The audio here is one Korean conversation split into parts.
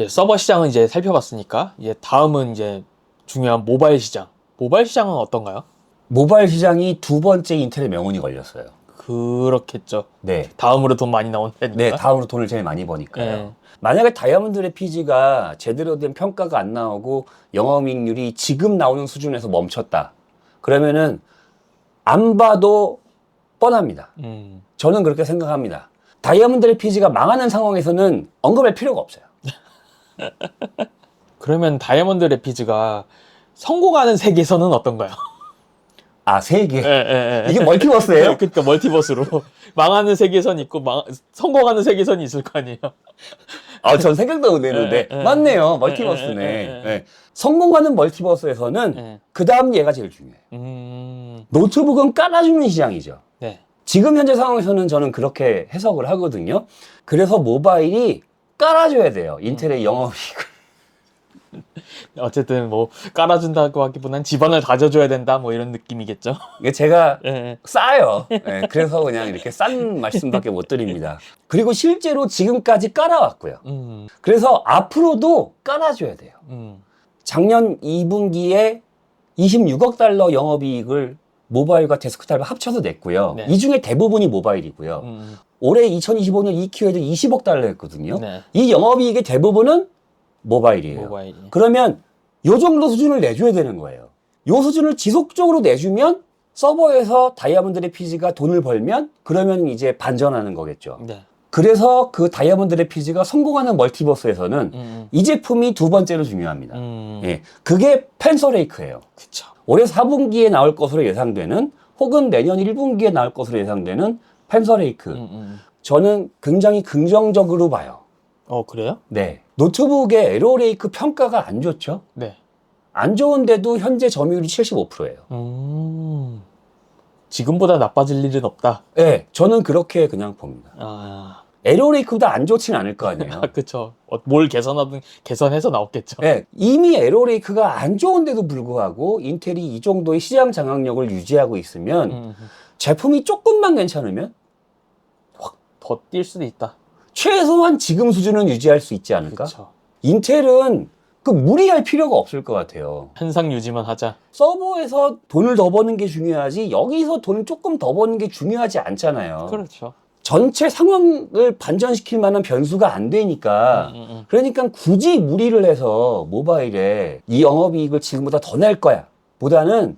예, 서버 시장은 이제 살펴봤으니까 이제 다음은 이제 중요한 모바일 시장. 모바일 시장은 어떤가요? 모바일 시장이 두 번째 인텔의 명운이 걸렸어요. 그렇겠죠. 네. 다음으로 돈 많이 나온 회니까. 네, 다음으로 돈을 제일 많이 버니까요. 네. 만약에 다이아몬드의 피지가 제대로 된 평가가 안 나오고 영업이익률이 지금 나오는 수준에서 멈췄다. 그러면은 안 봐도 뻔합니다. 음. 저는 그렇게 생각합니다. 다이아몬드의 피지가 망하는 상황에서는 언급할 필요가 없어요. 그러면 다이아몬드 레피즈가 성공하는 세계에서는 어떤가요? 아, 세 개. 예, 예, 예. 이게 멀티버스예요? 그러니까 멀티버스로 망하는 세계선 있고 망, 성공하는 세계선이 있을 거 아니에요. 아, 전 생각도 못 했는데. 예, 예. 맞네요. 멀티버스네. 예, 예, 예, 예. 네. 성공하는 멀티버스에서는 예. 그 다음 얘가 제일 중요해요. 음. 노트북은 깔아주는 시장이죠. 네. 지금 현재 상황에서는 저는 그렇게 해석을 하거든요. 그래서 모바일이 깔아줘야 돼요. 인텔의 영업이익을. 어쨌든 뭐 깔아준다고 하기보단 집안을 다져줘야 된다 뭐 이런 느낌이겠죠. 이게 제가 예, 예. 싸요. 네, 그래서 그냥 이렇게 싼 말씀밖에 못 드립니다. 그리고 실제로 지금까지 깔아왔고요. 음. 그래서 앞으로도 깔아줘야 돼요. 음. 작년 2분기에 26억 달러 영업이익을 모바일과 데스크탑을 합쳐서 냈고요. 네. 이 중에 대부분이 모바일이고요. 음. 올해 2025년 2Q에도 20억 달러였거든요. 네. 이 영업이익의 대부분은 모바일이에요. 모바일이. 그러면 요 정도 수준을 내줘야 되는 거예요. 요 수준을 지속적으로 내주면 서버에서 다이아몬드의 피지가 돈을 벌면 그러면 이제 반전하는 거겠죠. 네. 그래서 그 다이아몬드의 피지가 성공하는 멀티버스에서는 음. 이 제품이 두 번째로 중요합니다. 음. 예, 그게 펜서레이크예요. 그쵸. 올해 4분기에 나올 것으로 예상되는 혹은 내년 1분기에 나올 것으로 예상되는 펜서레이크. 음, 음. 저는 굉장히 긍정적으로 봐요. 어 그래요? 네. 노트북의 에로레이크 평가가 안 좋죠? 네. 안 좋은데도 현재 점유율이 75%예요. 음. 지금보다 나빠질 일은 없다. 네, 저는 그렇게 그냥 봅니다. 아. 에로레이크보다 안 좋진 않을 거 아니에요. 아, 그쵸. 어, 뭘 개선하든 개선해서 나왔겠죠. 네, 이미 에로레이크가 안 좋은데도 불구하고 인텔이 이 정도의 시장 장악력을 유지하고 있으면 음. 제품이 조금만 괜찮으면 더뛸 수도 있다. 최소한 지금 수준은 유지할 수 있지 않을까? 그쵸. 인텔은 그 무리할 필요가 없을 것 같아요. 현상 유지만 하자. 서버에서 돈을 더 버는 게 중요하지 여기서 돈을 조금 더 버는 게 중요하지 않잖아요. 그렇죠. 전체 상황을 반전시킬 만한 변수가 안 되니까 음, 음, 음. 그러니까 굳이 무리를 해서 모바일에 이 영업이익을 지금보다 더 낼 거야 보다는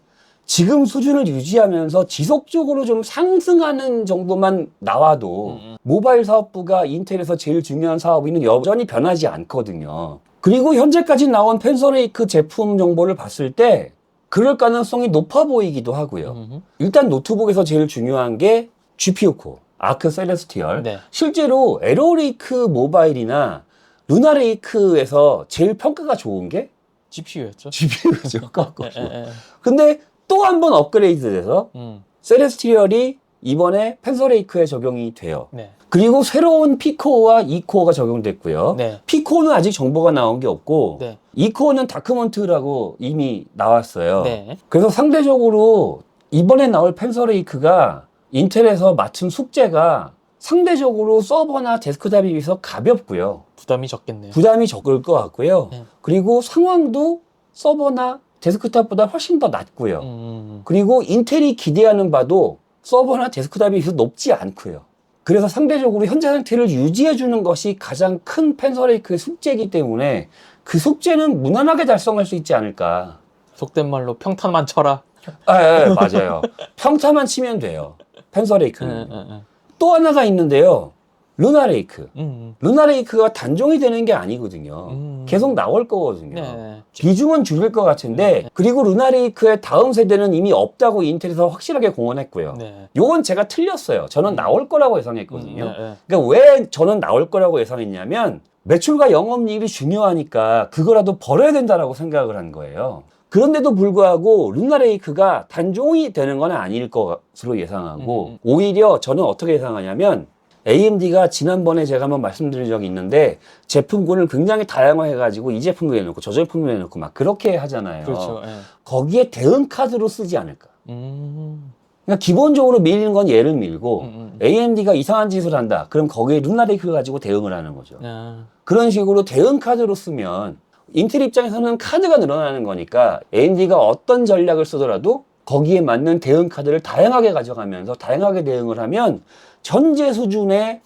지금 수준을 유지하면서 지속적으로 좀 상승하는 정도만 나와도 음, 음. 모바일 사업부가 인텔에서 제일 중요한 사업이는 여전히 변하지 않거든요. 그리고 현재까지 나온 펜서레이크 제품 정보를 봤을 때 그럴 가능성이 높아 보이기도 하고요. 음, 일단 노트북에서 제일 중요한 게 GPU 코어, 아크 셀레스티얼. 네. 실제로 에로레이크 모바일이나 루나레이크에서 제일 평가가 좋은 게 GPU였죠. GPU죠. 예. 근데 또 한 번 업그레이드 돼서 음. 셀레스티얼이 이번에 펜서레이크에 적용이 돼요. 네. 그리고 새로운 P코어와 E코어가 적용됐고요. 네. P코어는 아직 정보가 나온 게 없고 네. E코어는 다크먼트라고 이미 나왔어요. 네. 그래서 상대적으로 이번에 나올 펜서레이크가 인텔에서 맡은 숙제가 상대적으로 서버나 데스크탑에 비해서 가볍고요. 부담이 적겠네요. 부담이 적을 것 같고요. 네. 그리고 상황도 서버나 데스크탑보다 훨씬 더 낮고요. 음, 음. 그리고 인텔이 기대하는 바도 서버나 데스크탑에 비해서 높지 않고요. 그래서 상대적으로 현재 상태를 유지해 주는 것이 가장 큰 펜서레이크의 숙제이기 때문에 그 숙제는 무난하게 달성할 수 있지 않을까. 속된 말로 평탄만 쳐라. 아, 예, 예, 맞아요. 평타만 치면 돼요. 펜서레이크는. 음, 음, 음. 또 하나가 있는데요. 루나레이크. 음, 루나레이크가 단종이 되는 게 아니거든요. 음. 계속 나올 거거든요. 네. 비중은 줄일 것 같은데, 그리고 루나레이크의 다음 세대는 이미 없다고 인텔에서 확실하게 공언했고요. 네. 요건 제가 틀렸어요. 저는 나올 거라고 예상했거든요. 음, 네, 네. 그러니까 왜 저는 나올 거라고 예상했냐면, 매출과 영업이익이 중요하니까 그거라도 벌어야 된다라고 생각을 한 거예요. 그런데도 불구하고 루나레이크가 단종이 되는 건 아닐 것으로 예상하고 음. 오히려 저는 어떻게 예상하냐면 AMD가 지난번에 제가 한번 말씀드린 적이 있는데 제품군을 굉장히 다양화해가지고 이 제품도 내놓고 저 제품도 내놓고 막 그렇게 하잖아요. 그렇죠. 예. 거기에 대응 카드로 쓰지 않을까. 음. 그러니까 기본적으로 밀리는 건 얘를 밀고 음, 음. AMD가 이상한 짓을 한다. 그럼 거기에 루나레이크를 가지고 대응을 하는 거죠. 아, 그런 식으로 대응 카드로 쓰면 인텔 입장에서는 카드가 늘어나는 거니까 AMD가 어떤 전략을 쓰더라도 거기에 맞는 대응 카드를 다양하게 가져가면서 다양하게 대응을 하면 현재 수준의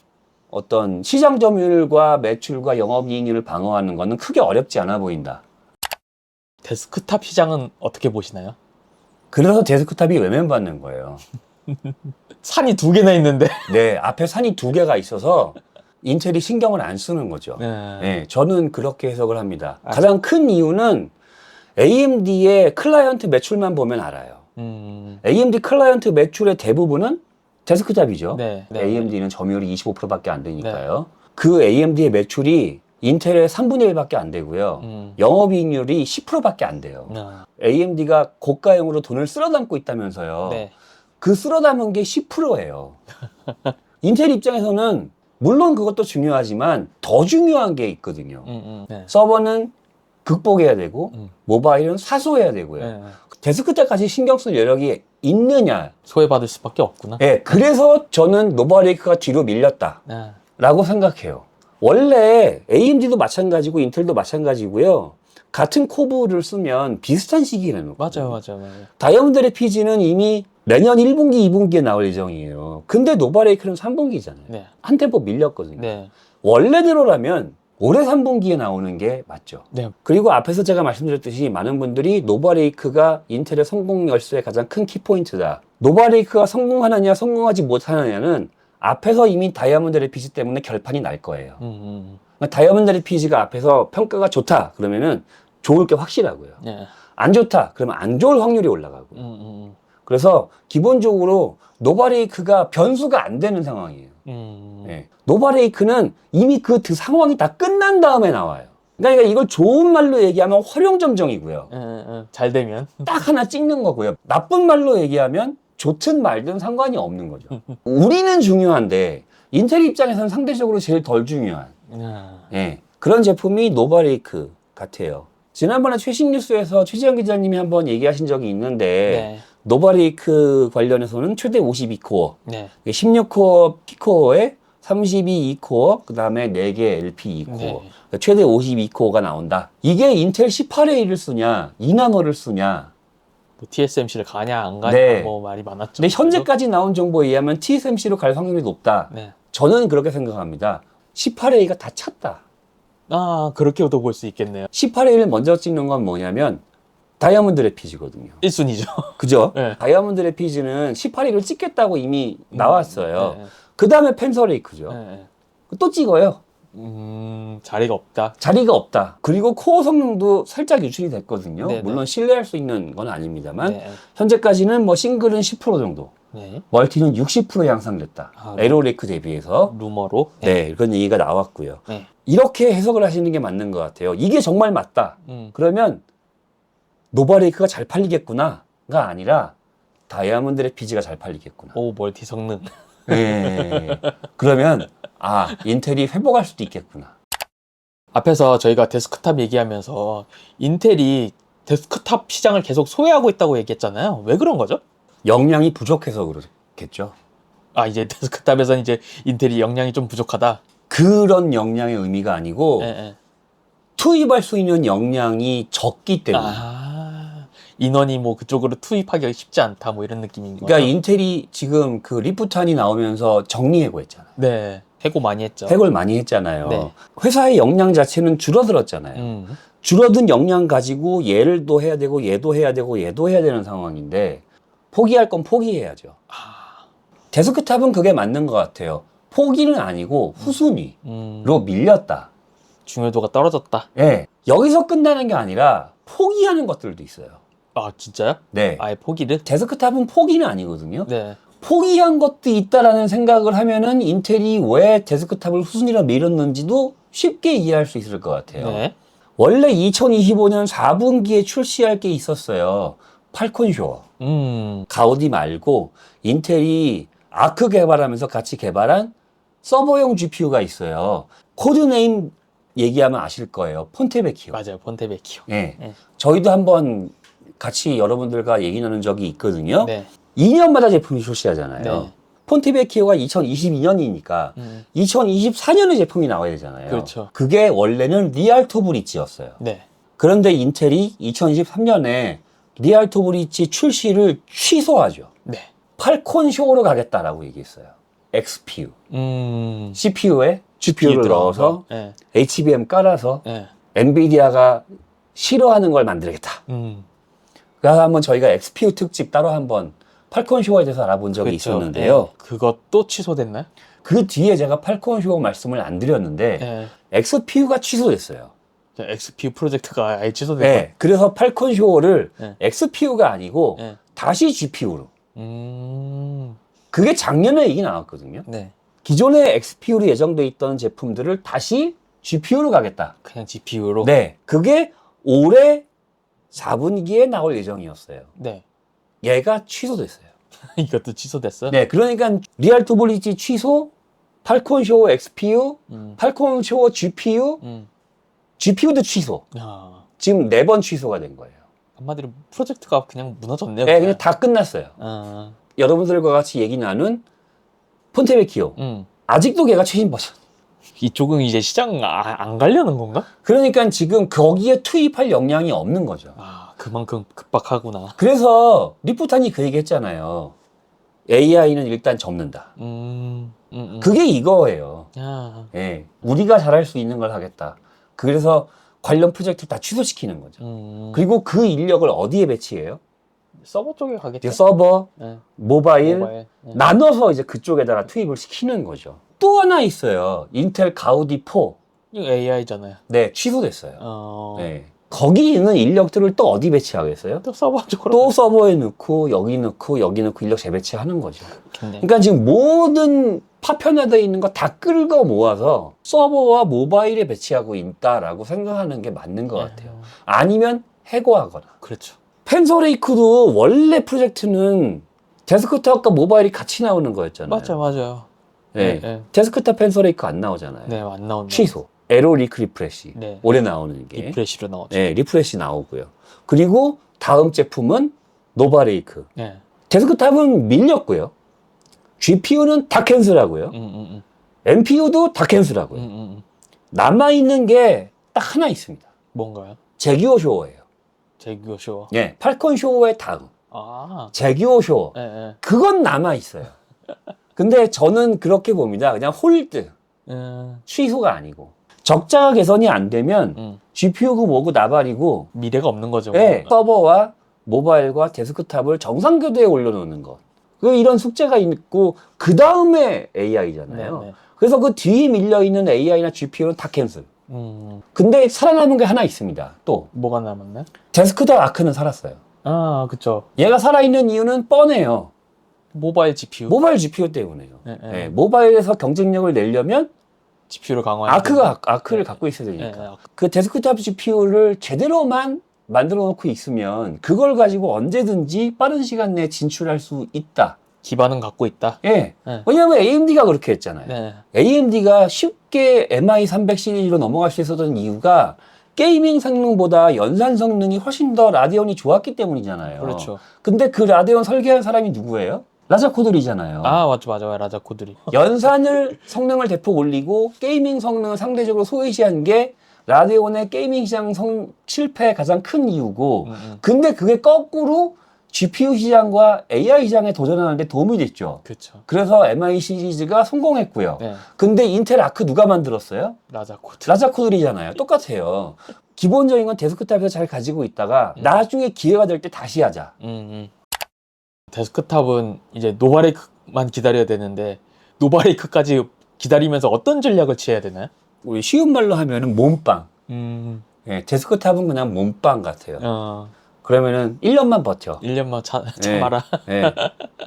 어떤 시장 점유율과 매출과 영업이익률을 방어하는 것은 크게 어렵지 않아 보인다. 데스크탑 시장은 어떻게 보시나요? 그래서 데스크탑이 외면받는 거예요. 산이 두 개나 있는데. 네, 앞에 산이 두 개가 있어서 인텔이 신경을 안 쓰는 거죠. 네. 네, 저는 그렇게 해석을 합니다. 아. 가장 큰 이유는 AMD의 클라이언트 매출만 보면 알아요. 음, AMD 클라이언트 매출의 대부분은 데스크탑이죠. 네. 네. AMD는 점유율이 25%밖에 안 되니까요. 그 AMD의 매출이 인텔의 3분의 1밖에 안 되고요. 음. 영업이익률이 10%밖에 안 돼요. 아, AMD가 고가형으로 돈을 쓸어 담고 있다면서요. 네. 그 쓸어 담은 게 10%예요. 인텔 입장에서는 물론 그것도 중요하지만 더 중요한 게 있거든요. 음, 음. 네. 서버는 극복해야 되고 음. 모바일은 사소해야 되고요. 네. 데스크탑까지 신경 쓸 여력이 있느냐. 소외받을 수밖에 없구나. 예, 그래서 저는 노바레이크가 뒤로 밀렸다라고 네. 생각해요. 원래 AMD도 마찬가지고 인텔도 마찬가지고요. 같은 코브를 쓰면 비슷한 시기에 내는 거예요. 맞아요, 맞아요, 맞아요. 다이아몬드 레피지는 이미 내년 1분기, 2분기에 나올 예정이에요. 근데 노바레이크는 3분기잖아요. 네. 한 템포 밀렸거든요. 네. 원래대로라면 올해 3분기에 나오는 게 맞죠. 네. 그리고 앞에서 제가 말씀드렸듯이 많은 분들이 노바레이크가 인텔의 성공 열쇠의 가장 큰 키포인트다. 노바레이크가 성공하느냐 성공하지 못하느냐는 앞에서 이미 다이아몬드 레피지 때문에 결판이 날 거예요. 음, 음. 그러니까 다이아몬드 레피지가 앞에서 평가가 좋다 그러면은 좋을 게 확실하고요. 네. 안 좋다 그러면 안 좋을 확률이 올라가고요. 음, 음, 그래서 기본적으로 노바레이크가 변수가 안 되는 상황이에요. 음. 예. 노바레이크는 이미 그, 그 상황이 다 끝난 다음에 나와요. 그러니까 이걸 좋은 말로 얘기하면 활용점정이고요. 예, 예, 예. 잘 되면. 딱 하나 찍는 거고요. 나쁜 말로 얘기하면 좋든 말든 상관이 없는 거죠. 우리는 중요한데 인텔 입장에서는 상대적으로 제일 덜 중요한 아, 예. 그런 제품이 노바레이크 같아요. 지난번에 최신 뉴스에서 최지영 기자님이 한번 얘기하신 적이 있는데 네. 노바레이크 관련해서는 최대 52코어, 네. 16코어 P코어에 32 2코어, 그 다음에 4개 LP 2코어, 네. 그러니까 최대 52코어가 나온다. 이게 인텔 18A를 쓰냐, 2나노를 쓰냐. 뭐 TSMC를 가냐 안 가냐 네. 뭐 말이 많았죠. 근데 현재까지 나온 정보에 의하면 TSMC로 갈 확률이 높다. 네. 저는 그렇게 생각합니다. 18A가 다 찼다. 아 그렇게도 볼 수 있겠네요. 18A를 먼저 찍는 건 뭐냐면 다이아몬드 레피지거든요. 1순위죠. 그죠? 네. 다이아몬드 레피지는 18A를 찍겠다고 이미 나왔어요. 네. 그 다음에 펜서레이크죠. 네. 네. 또 찍어요. 음 자리가 없다. 자리가 없다. 그리고 코어 성능도 살짝 유출이 됐거든요. 네네. 물론 신뢰할 수 있는 건 아닙니다만 네. 현재까지는 뭐 싱글은 10% 정도, 네. 멀티는 60% 향상됐다. 아, 네. 에로레이크 대비해서 루머로. 네 그런 얘기가 나왔고요. 네. 이렇게 해석을 하시는 게 맞는 것 같아요. 이게 정말 맞다. 음. 그러면 노바레이크가 잘 팔리겠구나가 아니라 다이아몬드 레피지가 잘 팔리겠구나. 오 멀티 성능. 네. 그러면 아 인텔이 회복할 수도 있겠구나. 앞에서 저희가 데스크탑 얘기하면서 인텔이 데스크탑 시장을 계속 소외하고 있다고 얘기했잖아요. 왜 그런 거죠? 역량이 부족해서 그렇겠죠. 아 이제 데스크탑에서는 이제 인텔이 역량이 좀 부족하다. 그런 역량의 의미가 아니고 예, 예. 투입할 수 있는 역량이 적기 때문에. 아 인원이 뭐 그쪽으로 투입하기가 쉽지 않다 뭐 이런 느낌인 거죠. 그러니까 인텔이 지금 그 리프탄이 나오면서 정리해고 했잖아요. 네 해고 많이 했죠. 해고를 많이 했잖아요. 네. 회사의 역량 자체는 줄어들었잖아요. 음. 줄어든 역량 가지고 얘를 도 해야 되고 얘도 해야 되고 얘도 해야 되는 상황인데 포기할 건 포기해야죠. 아, 데스크탑은 그게 맞는 것 같아요. 포기는 아니고 후순위로 음. 밀렸다. 중요도가 떨어졌다. 예. 여기서 끝나는 게 아니라 포기하는 것들도 있어요. 아 진짜요? 네. 아예 포기를? 데스크탑은 포기는 아니거든요. 네. 포기한 것도 있다라는 생각을 하면은 인텔이 왜 데스크탑을 후순위로 밀었는지도 쉽게 이해할 수 있을 것 같아요. 네. 원래 2025년 4분기에 출시할 게 있었어요. 팔콘쇼. 음. 가우디 말고 인텔이 아크 개발하면서 같이 개발한 서버용 GPU가 있어요. 코드네임 얘기하면 아실 거예요. 폰테베키오. 맞아요. 폰테베키오. 예. 네. 저희도 한번 같이 여러분들과 얘기 나눈 적이 있거든요. 네. 2년마다 제품이 출시하잖아요. 네. 폰티베 키오가 2022년이니까 음. 2024년에 제품이 나와야 되잖아요. 그렇죠. 그게 원래는 리알토 브릿지였어요. 네. 그런데 인텔이 2023년에 리알토 브릿지 출시를 취소하죠. 네. 팔콘 쇼로 가겠다라고 얘기했어요. XPU. 음. CPU에 GPU를 넣어서 네. HBM 깔아서 네. 엔비디아가 싫어하는 걸 만들겠다. 음. 그래서 한번 저희가 XPU 특집 따로 한번 팔콘 쇼에 대해서 알아본 적이 그렇죠. 있었는데요. 네. 그것도 취소됐나요? 그 뒤에 제가 팔콘 쇼 말씀을 안 드렸는데 네. XPU가 취소됐어요. 저 XPU 프로젝트가 아예 취소됐고. 네. 그래서 팔콘 쇼를 네. XPU가 아니고 네. 다시 GPU로. 음. 그게 작년에 얘기 나왔거든요. 네. 기존에 XPU로 예정돼 있던 제품들을 다시 GPU로 가겠다. 그냥 GPU로. 네. 그게 올해 4분기에 나올 예정이었어요. 네. 얘가 취소됐어요. 이것도 취소됐어? 네. 그러니까 리알토 브릿지 취소, 팔콘 쇼 XPU, 음. 팔콘 쇼 GPU, 음. GPU도 취소. 아. 지금 네 번 취소가 된 거예요. 한마디로 프로젝트가 그냥 무너졌네요. 네, 그냥 다 끝났어요. 아. 여러분들과 같이 얘기 나눈 폰테베키오. 음. 아직도 걔가 최신 버전. 이쪽은 이제 시장 아, 안 가려는 건가? 그러니까 지금 거기에 투입할 역량이 없는 거죠. 아, 그만큼 급박하구나. 그래서 리포탄이 그 얘기 했잖아요. AI는 일단 접는다. 음. 음. 음. 그게 이거예요. 아. 예. 우리가 잘할 수 있는 걸 하겠다. 그래서 관련 프로젝트 다 취소시키는 거죠. 음. 그리고 그 인력을 어디에 배치해요? 서버 쪽에 가겠죠. 서버, 네. 모바일, 모바일. 네. 나눠서 이제 그쪽에다가 투입을 시키는 거죠. 또 하나 있어요. 인텔 가우디 4. 이거 AI잖아요. 네, 취소됐어요. 어. 네. 거기 있는 인력들을 또 어디 배치하겠어요? 또 서버 쪽으로 또 서버에 넣고 여기 넣고 여기 넣고 인력 재배치하는 거죠. 그러니까 지금 모든 파편화되어 있는 거 다 끌고 모아서 서버와 모바일에 배치하고 있다라고 생각하는 게 맞는 것 같아요. 네. 아니면 해고하거나. 그렇죠. 펜서레이크도 원래 프로젝트는 데스크탑과 모바일이 같이 나오는 거였잖아요. 맞아, 맞아요. 네. 네. 데스크탑 펜서레이크 안 나오잖아요. 네, 안 나온다. 취소. 에로 리크 리프레시. 네. 올해 나오는 게. 리프레시로 나오죠. 네, 리프레시 나오고요. 그리고 다음 제품은 노바레이크. 네. 데스크탑은 밀렸고요. GPU는 다 캔슬하고요. 음, 음, 음. NPU도 다 음, 캔슬하고요. 음, 음. 남아 있는 게 딱 하나 있습니다. 뭔가요? 제기오 쇼어예요. 제규어 쇼. 예, 팔콘 쇼어의 다음. 아. 제기오 쇼어. 예, 예. 그건 남아 있어요. 근데 저는 그렇게 봅니다. 그냥 홀드. 음, 취소가 아니고. 적자가 개선이 안 되면 음. GPU고 뭐고 나발이고 미래가 없는 거죠. 예, 서버와 모바일과 데스크탑을 정상 교대에 올려놓는 것. 그 이런 숙제가 있고 그 다음에 네, AI잖아요. 네. 그래서 그 뒤에 밀려 있는 AI나 GPU는 다 캔슬. 음. 근데 살아남은 게 하나 있습니다. 또 뭐가 남았나요? 데스크탑 아크는 살았어요. 아, 그쵸. 얘가 살아있는 이유는 뻔해요. 모바일 GPU. 모바일 GPU 때문에요. 네, 네. 예, 모바일에서 경쟁력을 내려면 GPU를 강화해. 아크가 아크를 네. 갖고 있어야 예, 되니까. 예. 그 데스크탑 GPU를 제대로만 만들어 놓고 있으면 그걸 가지고 언제든지 빠른 시간 내에 진출할 수 있다. 기반은 갖고 있다. 예. 네. 왜냐하면 AMD가 그렇게 했잖아요. 네. AMD가 쉽게 MI300 시리즈로 넘어갈 수 있었던 이유가 게이밍 성능보다 연산 성능이 훨씬 더 라데온이 좋았기 때문이잖아요. 그렇죠. 근데 그 라데온 설계한 사람이 누구예요? 라자 코들이잖아요. 아, 맞죠, 맞아요. 라자 코들이. 연산을 성능을 대폭 올리고 게이밍 성능을 상대적으로 소외시한 게 라데온의 게이밍 시장 성 실패의 가장 큰 이유고 음, 음. 근데 그게 거꾸로 GPU 시장과 AI 시장에 도전하는 데 도움이 됐죠. 그쵸. 그래서 MI 시리즈가 성공했고요. 네. 근데 인텔 아크 누가 만들었어요? 라자 코드. 라자 코들이잖아요. 똑같아요. 기본적인 건 데스크탑에서 잘 가지고 있다가 음. 나중에 기회가 될 때 다시 하자. 음, 음. 데스크탑은 이제 노바레이크만 기다려야 되는데 노바레이크까지 기다리면서 어떤 전략을 취해야 되나요? 우리 쉬운 말로 하면은 몸빵. 음, 예, 데스크탑은 그냥 몸빵 같아요. 어, 그러면은 1년만 버텨. 1년만 차, 네. 참아라. 예.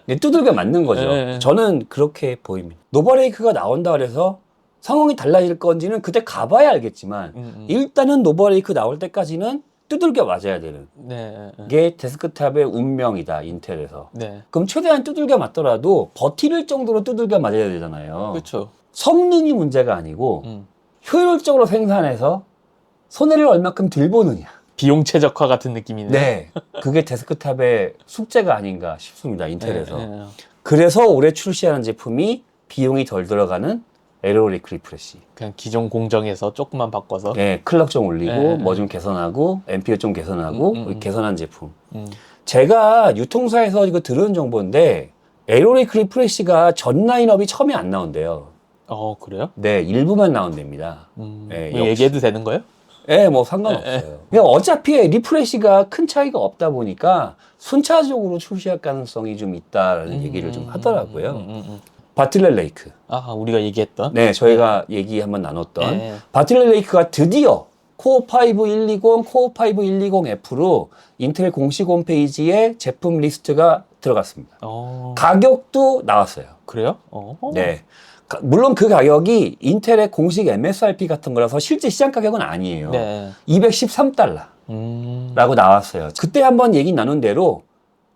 근데 두들겨 맞는 거죠. 네. 저는 그렇게 보입니다. 노바레이크가 나온다 그래서 상황이 달라질 건지는 그때 가봐야 알겠지만 음, 음. 일단은 노바레이크 나올 때까지는 두들겨 맞아야 되는 네, 네, 게 데스크탑의 운명이다 인텔에서. 네. 그럼 최대한 두들겨 맞더라도 버틸 정도로 두들겨 맞아야 되잖아요. 그렇죠. 성능이 문제가 아니고 음. 효율적으로 생산해서 손해를 얼마큼 덜 보느냐. 비용 최적화 같은 느낌이네요. 네. 그게 데스크탑의 숙제가 아닌가 싶습니다. 인텔에서. 네, 네, 네. 그래서 올해 출시하는 제품이 비용이 덜 들어가는 에로릭 리프레시. 그냥 기존 공정에서 조금만 바꿔서. 네, 클럭 좀 올리고 네, 네. 뭐좀 개선하고 앰피어 좀 개선하고 음, 음, 음. 개선한 제품. 음. 제가 유통사에서 이거 들은 정보인데 에로릭 리프레시가 전 라인업이 처음에 안 나온대요. 어 그래요? 네, 일부만 나온답니다. 음, 네, 뭐. 얘기해도 되는 거예요? 예, 뭐 상관없어요. 그냥 어차피 리프레시가 큰 차이가 없다 보니까 순차적으로 출시할 가능성이 좀 있다라는 얘기를 좀 음, 하더라고요. 음, 음, 음. 바틀렛 레이크. 아 우리가 얘기했던. 네, 저희가 얘기 한번 나눴던 네. 바틀렛 레이크가 드디어 코어 5 120, 코어 5 120F로 인텔 공식 홈페이지에 제품 리스트가 들어갔습니다. 어 가격도 나왔어요. 그래요? 어. 네. 가- 물론 그 가격이 인텔의 공식 MSRP 같은 거라서 실제 시장 가격은 아니에요. 네. 213달러. 음. 라고 나왔어요. 그때 한번 얘기 나눈 대로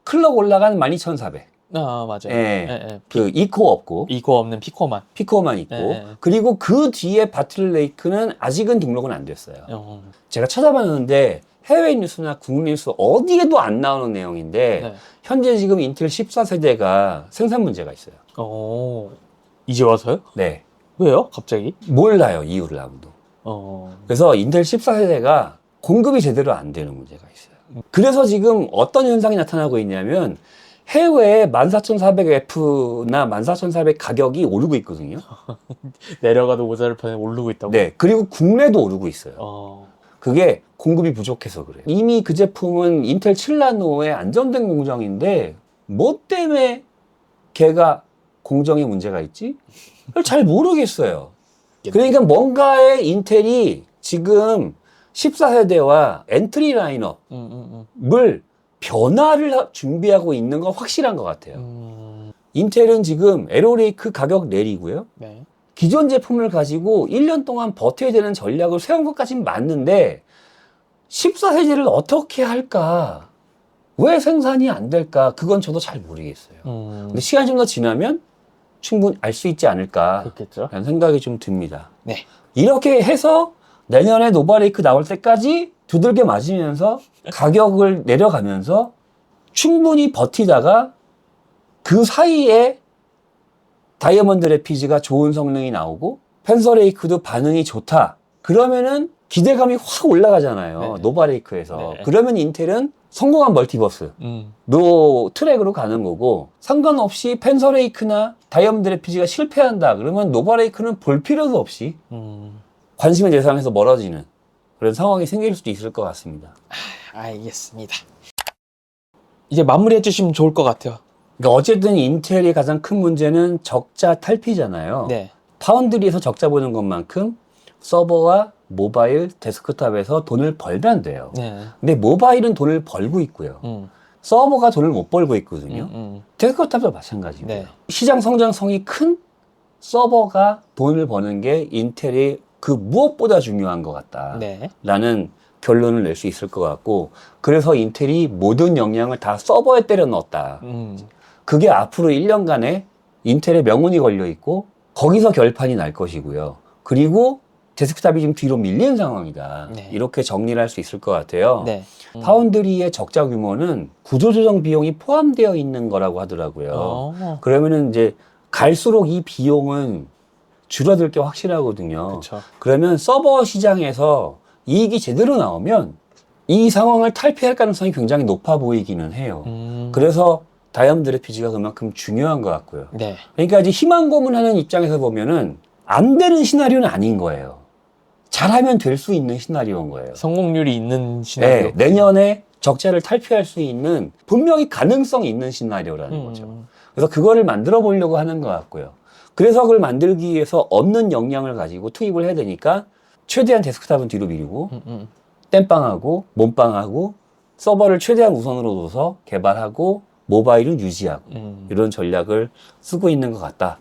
클럭 올라간 12400. 아 맞아요. 예. 예, 예. 그 이코 없고 이거 없는 피코만. 피코만 있고 예. 그리고 그 뒤에 바틀 레이크는 아직은 등록은 안 됐어요. 어. 제가 찾아봤는데 해외 뉴스나 국내 뉴스 어디에도 안 나오는 내용인데 네. 현재 지금 인텔 14세대가 생산 문제가 있어요. 어. 이제 와서요? 네. 왜요? 갑자기? 몰라요, 이유를 아무도. 어. 그래서 인텔 14세대가 공급이 제대로 안 되는 문제가 있어요. 그래서 지금 어떤 현상이 나타나고 있냐면 해외에 14400F나 14400 가격이 오르고 있거든요. 내려가도 모자랄 판에 오르고 있다고. 네. 그리고 국내도 오르고 있어요. 어. 그게 공급이 부족해서 그래요. 이미 그 제품은 인텔 7나노의 안정된 공정인데 뭐 때문에 걔가 공정에 문제가 있지? 잘 모르겠어요. 그러니까 뭔가의 인텔이 지금 14세대와 엔트리 라인업을 음, 음, 음. 변화를 하- 준비하고 있는 건 확실한 것 같아요. 음. 인텔은 지금 에로레이크 가격 내리고요. 네. 기존 제품을 가지고 1년 동안 버텨야 되는 전략을 세운 것까지는 맞는데 14세대를 어떻게 할까? 왜 생산이 안 될까? 그건 저도 잘 모르겠어요. 음. 근데 시간이 좀 더 지나면 충분히 알 수 있지 않을까? 그렇겠죠. 라는 생각이 좀 듭니다. 네. 이렇게 해서 내년에 노바레이크 나올 때까지 두들겨 맞으면서 가격을 내려가면서 충분히 버티다가 그 사이에 다이아몬드 레피지가 좋은 성능이 나오고 펜서레이크도 반응이 좋다. 그러면은 기대감이 확 올라가잖아요. 네. 노바레이크에서. 네. 그러면 인텔은 성공한 멀티버스. 음. 노 트랙으로 가는 거고 상관없이 펜서레이크나 다이아몬드 레피지가 실패한다. 그러면 노바레이크는 볼 필요도 없이 음. 관심의 대상에서 멀어지는 그런 상황이 생길 수도 있을 것 같습니다. 알겠습니다. 이제 마무리해 주시면 좋을 것 같아요. 그러니까 어쨌든 인텔의 가장 큰 문제는 적자 탈피잖아요. 네. 파운드리에서 적자 보는 것만큼 서버와 모바일, 데스크탑에서 돈을 벌면 돼요. 네. 근데 모바일은 돈을 벌고 있고요. 음. 서버가 돈을 못 벌고 있거든요. 음, 음. 데스크탑도 마찬가지고요. 네. 시장 성장성이 큰 서버가 돈을 버는 게 인텔이 그 무엇보다 중요한 것 같다. 네. 라는 결론을 낼 수 있을 것 같고 그래서 인텔이 모든 역량을 다 서버에 때려 넣었다. 음. 그게 앞으로 1년간에 인텔의 명운이 걸려 있고 거기서 결판이 날 것이고요. 그리고 데스크탑이 지금 뒤로 밀리는 상황이다. 네. 이렇게 정리를 할 수 있을 것 같아요. 네. 음. 파운드리의 적자 규모는 구조조정 비용이 포함되어 있는 거라고 하더라고요. 어. 그러면은 이제 갈수록 이 비용은 줄어들 게 확실하거든요. 그렇죠. 그러면 서버 시장에서 이익이 제대로 나오면 이 상황을 탈피할 가능성이 굉장히 높아 보이기는 해요. 음. 그래서 다이아몬드 레피지가 그만큼 중요한 것 같고요. 네. 그러니까 이제 희망 고문하는 입장에서 보면은 안 되는 시나리오는 아닌 거예요. 잘하면 될 수 있는 시나리오인 거예요. 성공률이 있는 시나리오. 네, 내년에 적자를 탈피할 수 있는 분명히 가능성이 있는 시나리오라는 음. 거죠. 그래서 그거를 만들어 보려고 하는 것 같고요. 그래서 그걸 만들기 위해서 없는 역량을 가지고 투입을 해야 되니까 최대한 데스크탑은 뒤로 미루고 음, 음. 땜빵하고 몸빵하고 서버를 최대한 우선으로 둬서 개발하고 모바일은 유지하고 음. 이런 전략을 쓰고 있는 것 같다.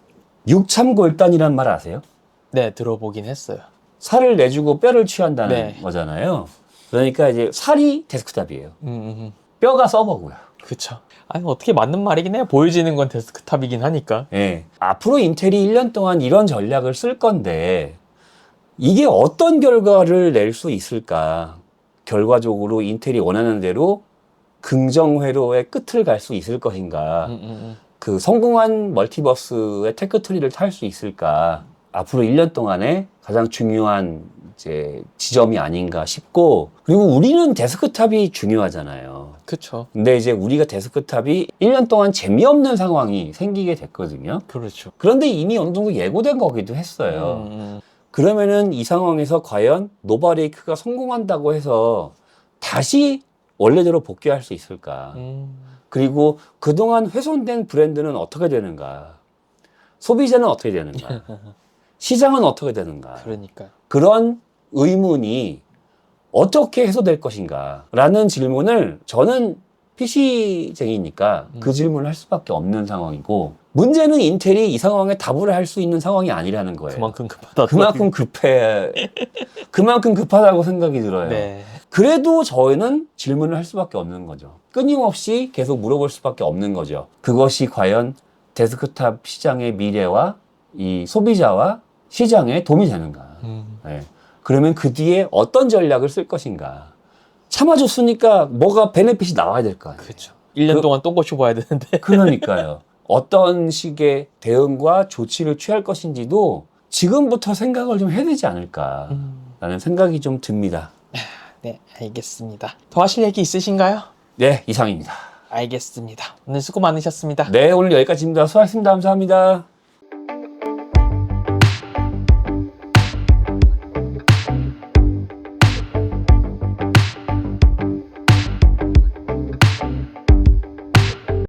육참골단이란 말 아세요? 네, 들어보긴 했어요. 살을 내주고 뼈를 취한다는 네. 거잖아요. 그러니까 이제 살이 데스크탑이에요. 음, 음, 음. 뼈가 서버고요. 그쵸. 아니, 어떻게 맞는 말이긴 해요. 보여지는 건 데스크탑이긴 하니까. 예. 앞으로 인텔이 1년 동안 이런 전략을 쓸 건데, 이게 어떤 결과를 낼 수 있을까? 결과적으로 인텔이 원하는 대로 긍정 회로의 끝을 갈 수 있을 것인가? 음, 음, 그 성공한 멀티버스의 테크 트리를 탈 수 있을까? 앞으로 1년 동안에 가장 중요한 이제 지점이 아닌가 싶고 그리고 우리는 데스크탑이 중요하잖아요. 그쵸. 근데 이제 우리가 데스크탑이 1년 동안 재미없는 상황이 생기게 됐거든요. 그렇죠. 그런데 이미 어느 정도 예고된 거기도 했어요. 음, 음. 그러면은 이 상황에서 과연 노바레이크가 성공한다고 해서 다시 원래대로 복귀할 수 있을까? 음. 그리고 그동안 훼손된 브랜드는 어떻게 되는가? 소비자는 어떻게 되는가? 시장은 어떻게 되는가? 그러니까. 그런 의문이 어떻게 해소될 것인가? 라는 질문을 저는 PC쟁이니까 음. 그 질문을 할 수밖에 없는 상황이고 문제는 인텔이 이 상황에 답을 할 수 있는 상황이 아니라는 거예요. 그만큼 급하다. 그만큼 급해. 그만큼 급하다고 생각이 들어요. 네. 그래도 저희는 질문을 할 수밖에 없는 거죠. 끊임없이 계속 물어볼 수밖에 없는 거죠. 그것이 과연 데스크탑 시장의 미래와 이 소비자와 시장에 도움이 되는가. 음. 네. 그러면 그 뒤에 어떤 전략을 쓸 것인가. 참아줬으니까 뭐가 베네핏이 나와야 될 거 아니에요. 그렇죠. 1년 그- 동안 똥꼬 쇼봐야 되는데. 그러니까요. 어떤 식의 대응과 조치를 취할 것인지도 지금부터 생각을 좀 해야 되지 않을까라는 음. 생각이 좀 듭니다. 네, 알겠습니다. 더 하실 얘기 있으신가요? 네, 이상입니다. 알겠습니다. 오늘 수고 많으셨습니다. 네, 오늘 여기까지입니다. 수고하셨습니다. 감사합니다.